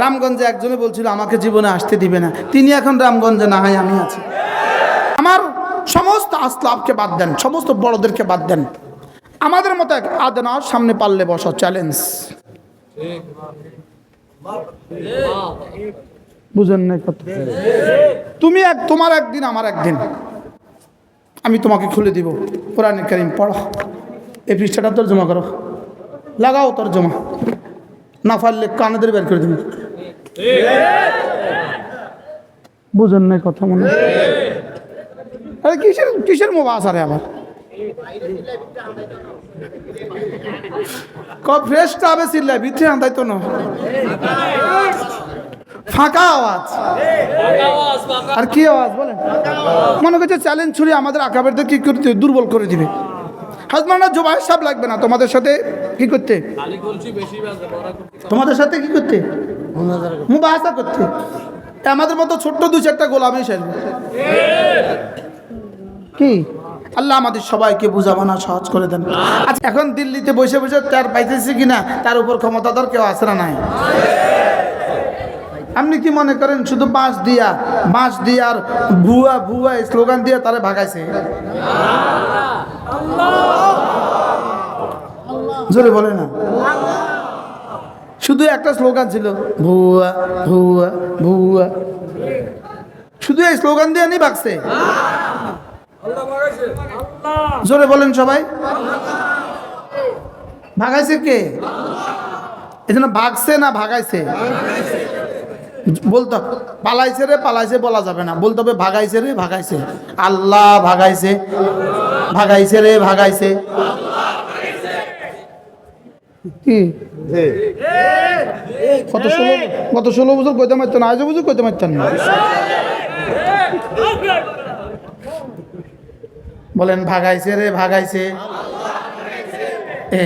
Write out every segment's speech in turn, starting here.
রামগঞ্জে একজনে বলছিল, আমাকে জীবনে আসতে দিবে না। তিনি এখন রামগঞ্জে না হয় আমি আছি। আমার সমস্ত আসলাবকে বাদ দেন, সমস্ত বড়দেরকে বাদ দেন। আমাদের মতো এক আদনার সামনে পারলে বসা চ্যালেঞ্জ বুঝেন নাই কথা? তুমি এক, তোমার একদিন, আমার একদিন। আমি তোমাকে খুলে দিব। কোরআন করিম পড়ো। এই পৃষ্ঠাটা তোর জমা করো। লাগাও তোর জমা না পারলে কানাদের বের করে দিবি বুঝেন নাই কথা মনে আরে কিসের কিসের মোবা আসারে আবার ক ফ্রেশটা তো না। ফাঁকা আওয়াজ। আর কি আওয়াজ বলেন? মনে করছে চ্যালেঞ্জ ছুড়ে আমাদের আকাবেরদের কি দুর্বল করে দিবে। হাজমানা জোবাই সাহেব লাগবে না। তোমাদের সাথে কি করতে? তোমাদের সাথে কি করতে? মুবাহাসা করতে। আমাদের মতো ছোট্ট দু চারটা গোলামই সারবে কি? আল্লাহ আমাদের সবাইকে বুঝাবানা সহজ করে দেন। আচ্ছা এখন দিল্লিতে বসে বসে তার পাইতেছে কিনা, তার উপর ক্ষমতাধর কেউ আসে না নাই? আপনি কি মনে করেন শুধু বাঁশ দিয়া বাঁশ দিয়া আর ভুয়া ভুয়া স্লোগান দিয়ে তারা ভাগাইছে? জোরে বলে না। শুধু একটা স্লোগান ছিল, ভুয়া ভুয়া ভুয়া। শুধু এই স্লোগান দিয়ে নি ভাগছে? জোরে বলেন সবাই। ভাগাইছে কে? এই জন্য ভাগছে না ভাগাইছে? বলতে পালাইছে রে পালাইছে বলা যাবে না। বলতে হবে ভাগাইছে রে ভাগাইছে। আল্লাহ ভাগাইছে। ভাগাইছে রে ভাগাইছে। কি? কত ষোলো গত ষোলো বছর কইতে পারতেন না আজ বছর কইতে পারতেন না? বলেন ভাগাইছে রে ভাগাইছে। এ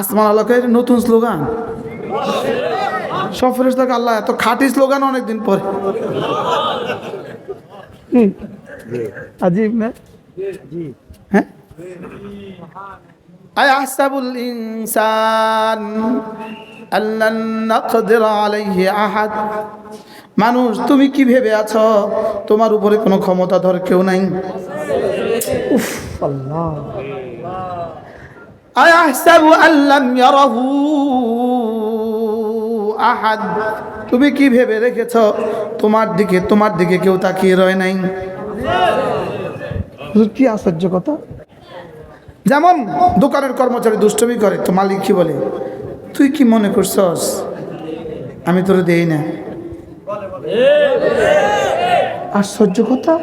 আসমান আলোকের নতুন স্লোগান। সব ফেরেস্তাকে আল্লাহ এত খাঁটি স্লোগান অনেকদিন পরে। হুম। আজিব না? হ্যাঁ? আয়াহসাবুল ইনসান আল্লান নাকদির আলাইহি আহাদ। মানুষ তুমি কি ভেবে আছো? তোমার উপরে কোনো ক্ষমতা ধর কেউ নাই। উফ আল্লাহ। আয়াহসাবু আল্লাম ইয়ারাহু। আহাদ। তুমি কি ভেবে রেখেছ? তোমার দিকে তোমার দিকে কেউ তাকিয়ে রয় নাই। কি আশ্চর্য কথা। যেমন দোকানের কর্মচারী দুষ্টমি করে, তো মালিক কি বলে? তুই কি মনে করছস? আমি তোরে দেই না। আশ্চর্য কথা।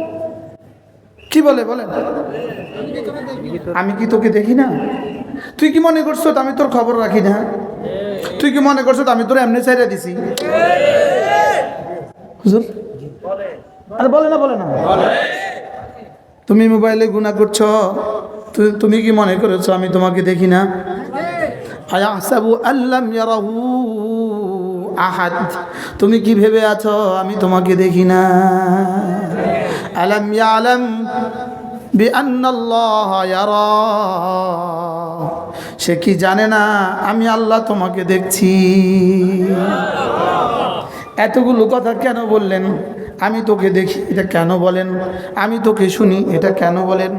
কি বলে বলে আমি কি তোকে দেখি না? তুই কি মনে করছ আমি তোর খবর রাখি না? তুই কি মনে করছ আমি তোর এমনি চাইরা দিছি? আরে বলে না বলে না। তুমি মোবাইলে গুণা করছ তুমি কি মনে করেছ আমি তোমাকে দেখি না? আয়াহসাবু আল্লাম ইয়ারাহু আহাদ। তুমি কি ভেবে আছো আমি তোমাকে দেখি না? আলাম ইয়ালাম বিআন্নাল্লাহ ইয়ারা। সে কি জানে না? আমি আল্লাহ তোমাকে দেখছি। এতগুলো কথা কেন বললেন? আমি তোকে দেখি, এটা কেন বলেন? আমি তোকে শুনি, এটা কেন বলেন?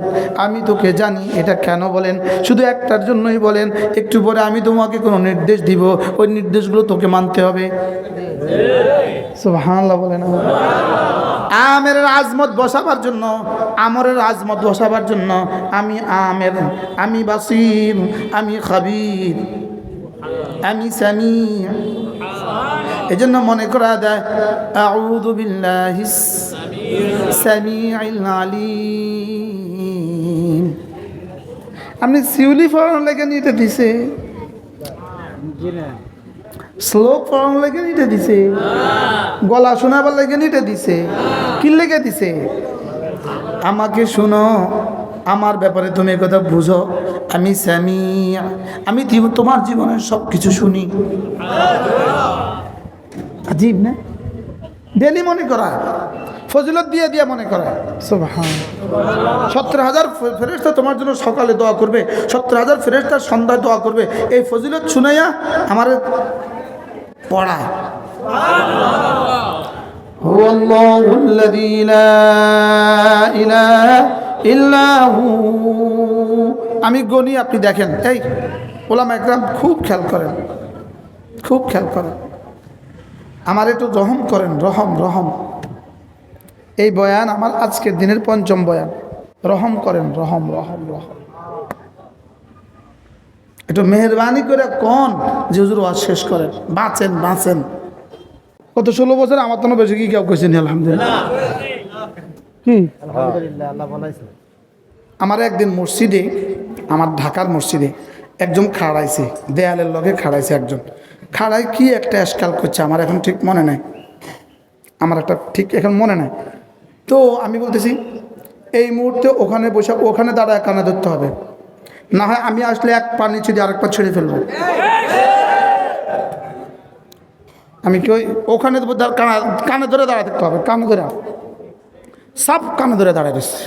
আমি তোকে জানি, এটা কেন বলেন? শুধু একটার জন্যই বলেন, একটু পরে আমি তোমাকে কোনো নির্দেশ দিব, ওই নির্দেশগুলো তোকে মানতে হবে। সুবহানাল্লাহ বলেন আমের আজমত বসাবার জন্য, আমরের আজমত বসাবার জন্য আমি আমের, আমি বাসির, আমি খাবির, আমি সামি এজন্য মনে করা দেয় আউযু বিল্লাহিস সামিউল আলিম। আপনি সিউলি ফরান লেগে নিতে দিছে। শ্লোক ফরান লেগে নিতে দিছে। গলা শোনাবার লেগে নিতে দিছে। কি লেগে দিছে? আমাকে শুনো, আমার ব্যাপারে তুমি কথা বুঝো। আমি স্যামি আমি তোমার জীবনের সব কিছু শুনি। আজীব না ডেলি মনে করা ফজিলত দিয়ে দিয়ে মনে করা সুবহান সত্তর হাজার ফে- ফেরেশতা তোমার জন্য সকালে দোয়া করবে সত্তর হাজার ফেরেশতা সন্ধ্যায় দোয়া করবে এই ফজিলত শুনাইয়া আমার পড়ায় هو الله الذي لا إله إلا هو আমি গনি আপনি দেখেন এই ওলামা একরাম খুব খেয়াল করেন খুব খেয়াল করেন আমার একটু রহম করেন রহম রহম। এই বয়ান আমার আজকের দিনের পঞ্চম বয়ান। রহম করেন রহম রহম রহম। একটু মেহরবানি করে কোন যে হুজুর ওয়াজ শেষ করেন। বাঁচেন বাঁচেন। কত ষোলো বছর আমার তো বেশি কি কেউ কেছেন আলহামদুলিল্লাহ। কি আমার একদিন মসজিদে আমার ঢাকার মসজিদে একজন খাড়াইছে দেয়ালের লগে খাড়াইছে একজন। খাড়াই কি একটা এসকাল করছে? আমার এখন ঠিক মনে নাই। আমার একটা ঠিক এখন মনে নাই। তো আমি বলতেছি, এই মুহূর্তে ওখানে বসে, ওখানে দাঁড়ায় কানে ধরতে হবে। না হয় আমি আসলে এক পা নিচে দিয়ে আরেক পা ছেড়ে ফেলব। আমি কি ওই ওখানে কানা, কানে ধরে দাঁড়াতে থাকতে হবে, কানে ধরে। সব কানে ধরে দাঁড়ায় রয়েছে।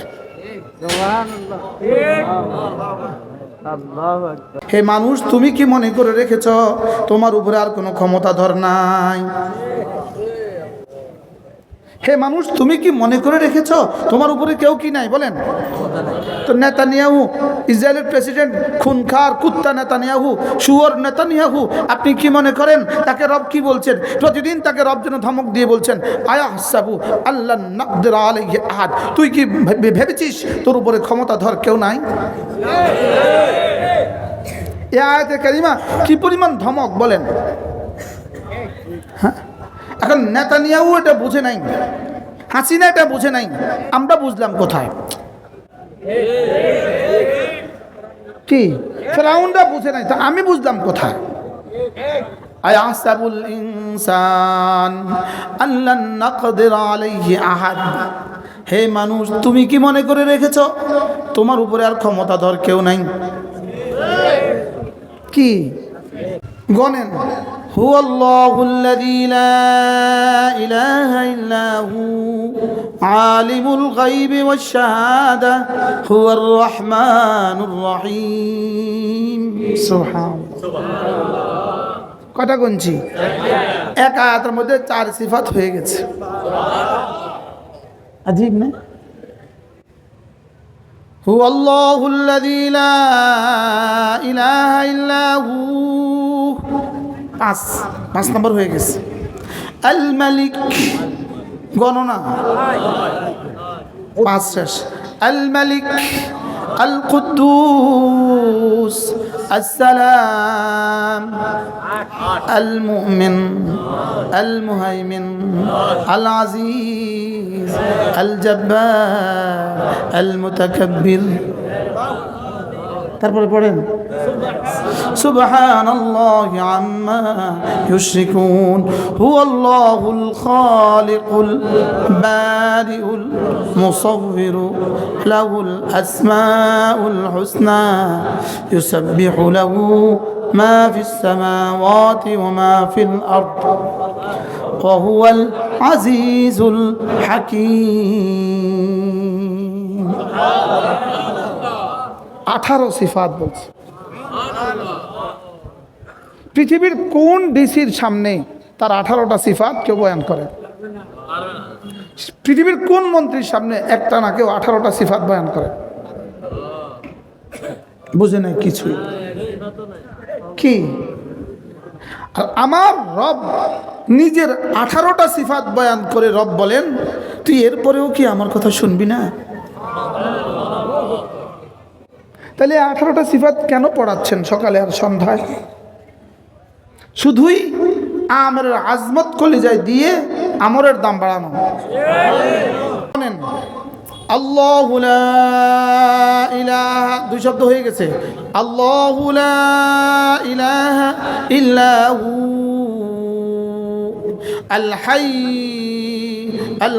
হে মানুষ তুমি কি মনে করে রেখেছ তোমার উপরে আর কোনো ক্ষমতা ধর নাই? হে মানুষ, তুমি কি মনে করে রেখেছ তোমার উপরে কেউ কি নাই? বলেন। তো নেতানিয়াহু, ইসরায়েলের প্রেসিডেন্ট খুনখার কুত্তা নেতানিয়াহু সুয়র নেতানিয়াহু, আপনি কি মনে করেন? তাকে রব কি বলছেন? প্রতিদিন তাকে রব যেন ধমক দিয়ে বলছেন আয়া হাসাবু আল্লাহ আহাদ। তুই কি ভেবেছিস তোর উপরে ক্ষমতা ধর কেউ নাই? এ আয়াতে কারিমা, কি পরিমাণ ধমক, বলেন। এখন নেতানিয়াহু এটা বুঝে নাই। হাসিনা এটা বুঝে নাই। আমরা বুঝলাম কোথায়। কি? ফেরাউনরা বুঝে নাই, তা আমি বুঝলাম কোথায়। আল্লাহ আহাদ। হে মানুষ, তুমি কি মনে করে রেখেছ? তোমার উপরে আর ক্ষমতাধর কেউ নাই। কি? গনেন هو الله الذي لا إله إلا هو عالم الغيب والشهادة هو الرحمن الرحيم سبحان কটা গুনছি এক আয়াতের মধ্যে চার সিফাত হয়ে গেছে আজীব না هو الله الذي لا إله إلا هو পাঁচ পাঁচ নম্বর হয়ে গেছে আল মালিক গণনা পাঁচ শেষ আল মালিক আল কুদ্দুস السلام المؤمن المهيمن العزيز الجبار المتكبر তারপরে পড়েন سبحان الله عما يشركون هو الله الخالق البارئ المصور له الأسماء الحسنى يسبح له ما في السماوات وما في الأرض وهو العزيز الحكيم আঠারো সিফাত বলছে পৃথিবীর কোন ডিসির সামনে তার আঠারোটা সিফাত কেউ বয়ান করে? পৃথিবীর কোন মন্ত্রীর সামনে একটা না কেউ আঠারোটা সিফাত বয়ান করে? বুঝে নাই কিছুই। কি? আর আমার রব নিজের আঠারোটা সিফাত বয়ান করে রব বলেন, তুই এরপরেও কি আমার কথা শুনবি না? তাহলে আঠারোটা সিফাত কেন পড়াচ্ছেন সকালে আর সন্ধ্যায়? শুধুই আমরের আজমত কলিজায় দিয়ে আমরের দাম বাড়ানো। আল্লাহ ইলাহা, দুই শব্দ হয়ে গেছে। আল্লাহ ইলাহা ইল্লাহু আল হাই, আল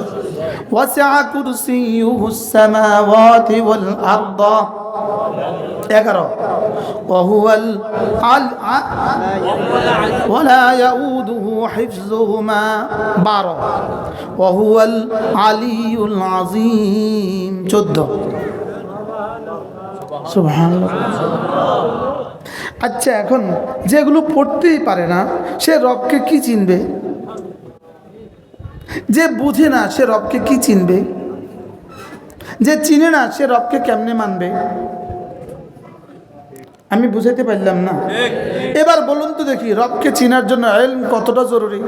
وسع كرسيه السماوات والأرض এগারো وهو العل ولا يؤوده حفظهما بارو وهو العلي العظيم চোদ্দ সুবহানাল্লাহ আচ্ছা এখন যেগুলো পড়তেই পারে না সে রবকে কি চিনবে যে বুঝে না সে রবকে কি চিনবে? যে চিনে না সে রবকে কেমনে মানবে? আমি বুঝাইতে পারলাম না। এবার বলুন তো দেখি রবকে চিনার জন্য এলম কতটা জরুরি?